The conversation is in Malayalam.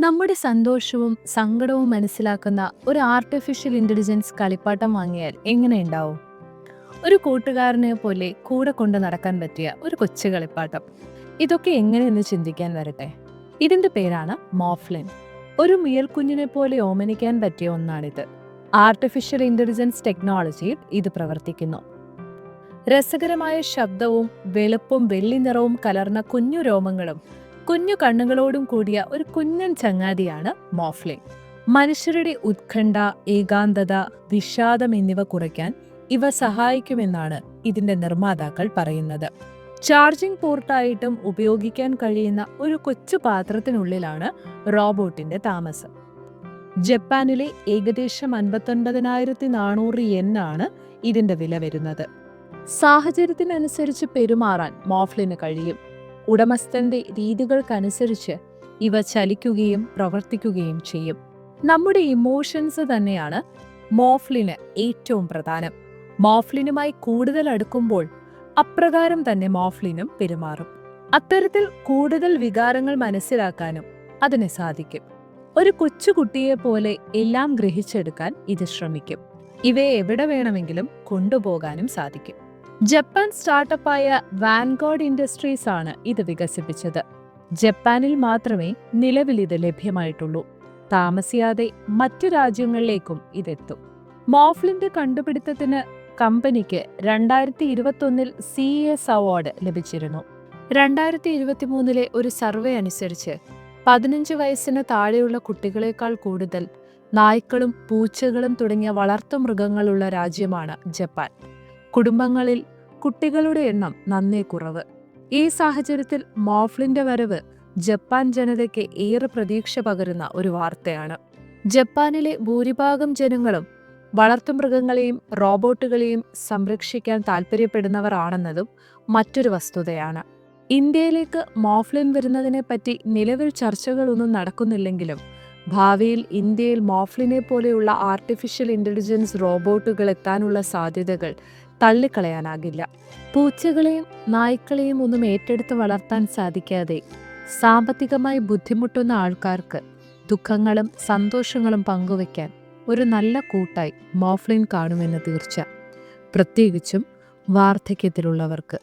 നമ്മുടെ സന്തോഷവും സങ്കടവും മനസ്സിലാക്കുന്ന ഒരു ആർട്ടിഫിഷ്യൽ ഇന്റലിജൻസ് കളിപ്പാട്ടം വാങ്ങിയാൽ എങ്ങനെ ഉണ്ടാവും? ഒരു കൂട്ടുകാരനെ പോലെ കൂടെ കൊണ്ട് നടക്കാൻ പറ്റിയ ഒരു കൊച്ചു കളിപ്പാട്ടം. ഇതൊക്കെ എങ്ങനെയെന്ന് ചിന്തിക്കാൻ വരട്ടെ? ഇതിന്റെ പേരാണ് മോഫ്ലിൻ. ഒരു മുയൽക്കുഞ്ഞിനെ പോലെ ഓമനിക്കാൻ പറ്റിയ ഒന്നാണിത്. ആർട്ടിഫിഷ്യൽ ഇന്റലിജൻസ് ടെക്നോളജിയിൽ ഇത് പ്രവർത്തിക്കുന്നു. രസകരമായ ശബ്ദവും വെളുപ്പും വെള്ളി നിറവും കലർന്ന കുഞ്ഞു രോമങ്ങളും കുഞ്ഞു കണ്ണുകളോടും കൂടിയ ഒരു കുഞ്ഞൻ ചങ്ങാതിയാണ് മോഫ്ലിൻ മനുഷ്യരുടെ ഉത്കണ്ഠ ഏകാന്തത വിഷാദം എന്നിവ കുറയ്ക്കാൻ ഇവ സഹായിക്കുമെന്നാണ് ഇതിന്റെ നിർമ്മാതാക്കൾ പറയുന്നത്. ചാർജിംഗ് പോർട്ടായിട്ടും ഉപയോഗിക്കാൻ കഴിയുന്ന ഒരു കൊച്ചു പാത്രത്തിനുള്ളിലാണ് റോബോട്ടിന്റെ താമസം. ജപ്പാനിലെ ഏകദേശം അൻപത്തൊൻപതിനായിരത്തി നാനൂറ് ആണ് ഇതിന്റെ വില വരുന്നത്. സാഹചര്യത്തിനനുസരിച്ച് പെരുമാറാൻ മോഫ്ലിന് കഴിയും. ഉടമസ്ഥന്റെ രീതികൾക്കനുസരിച്ച് ഇവ ചലിക്കുകയും പ്രവർത്തിക്കുകയും ചെയ്യും. നമ്മുടെ ഇമോഷൻസ് തന്നെയാണ് മോഫ്ലിന് ഏറ്റവും പ്രധാനം. മോഫ്ലിനുമായി കൂടുതൽ അടുക്കുമ്പോൾ അപ്രകാരം തന്നെ മോഫ്ലിനും പെരുമാറും. അത്തരത്തിൽ കൂടുതൽ വികാരങ്ങൾ മനസ്സിലാക്കാനും അതിന് സാധിക്കും. ഒരു കൊച്ചുകുട്ടിയെ പോലെ എല്ലാം ഗ്രഹിച്ചെടുക്കാൻ ഇത് ശ്രമിക്കും. ഇവയെ എവിടെ വേണമെങ്കിലും കൊണ്ടുപോകാനും സാധിക്കും. ജപ്പാൻ സ്റ്റാർട്ടപ്പായ വാൻഗോഡ് ഇൻഡസ്ട്രീസ് ആണ് ഇത് വികസിപ്പിച്ചത്. ജപ്പാനിൽ മാത്രമേ നിലവിൽ ഇത് ലഭ്യമായിട്ടുള്ളൂ. താമസിയാതെ മറ്റു രാജ്യങ്ങളിലേക്കും ഇതെത്തും. മോഫ്ലിന്റെ കണ്ടുപിടുത്തത്തിന് കമ്പനിക്ക് രണ്ടായിരത്തി ഇരുപത്തൊന്നിൽ സി എസ് അവാർഡ് ലഭിച്ചിരുന്നു. രണ്ടായിരത്തി ഇരുപത്തിമൂന്നിലെ ഒരു സർവേ അനുസരിച്ച് പതിനഞ്ച് വയസ്സിന് താഴെയുള്ള കുട്ടികളെക്കാൾ കൂടുതൽ നായ്ക്കളും പൂച്ചകളും തുടങ്ങിയ വളർത്തു മൃഗങ്ങളുള്ള രാജ്യമാണ് ജപ്പാൻ. കുടുംബങ്ങളിൽ കുട്ടികളുടെ എണ്ണം നന്നേ കുറവ്. ഈ സാഹചര്യത്തിൽ മോഫ്ലിന്റെ വരവ് ജപ്പാൻ ജനതയ്ക്ക് ഏറെ പ്രതീക്ഷ പകരുന്ന ഒരു വാർത്തയാണ്. ജപ്പാനിലെ ഭൂരിഭാഗം ജനങ്ങളും വളർത്തുമൃഗങ്ങളെയും റോബോട്ടുകളെയും സംരക്ഷിക്കാൻ താൽപ്പര്യപ്പെടുന്നവരാണെന്നതും മറ്റൊരു വസ്തുതയാണ്. ഇന്ത്യയിലേക്ക് മോഫ്ലിൻ വരുന്നതിനെപ്പറ്റി നിലവിൽ ചർച്ചകളൊന്നും നടക്കുന്നില്ലെങ്കിലും ഭാവിയിൽ ഇന്ത്യയിൽ മോഫ്ലിനെ പോലെയുള്ള ആർട്ടിഫിഷ്യൽ ഇന്റലിജൻസ് റോബോട്ടുകൾ എത്താനുള്ള സാധ്യതകൾ തള്ളിക്കളയാനാകില്ല. പൂച്ചകളെയും നായ്ക്കളെയും ഒന്നും ഏറ്റെടുത്ത് വളർത്താൻ സാധിക്കാതെ സാമ്പത്തികമായി ബുദ്ധിമുട്ടുന്ന ആൾക്കാർക്ക് ദുഃഖങ്ങളും സന്തോഷങ്ങളും പങ്കുവയ്ക്കാൻ ഒരു നല്ല കൂട്ടായി മോഫ്ലിൻ കാണുമെന്ന് തീർച്ച. പ്രത്യേകിച്ചും വാർദ്ധക്യത്തിലുള്ളവർക്ക്.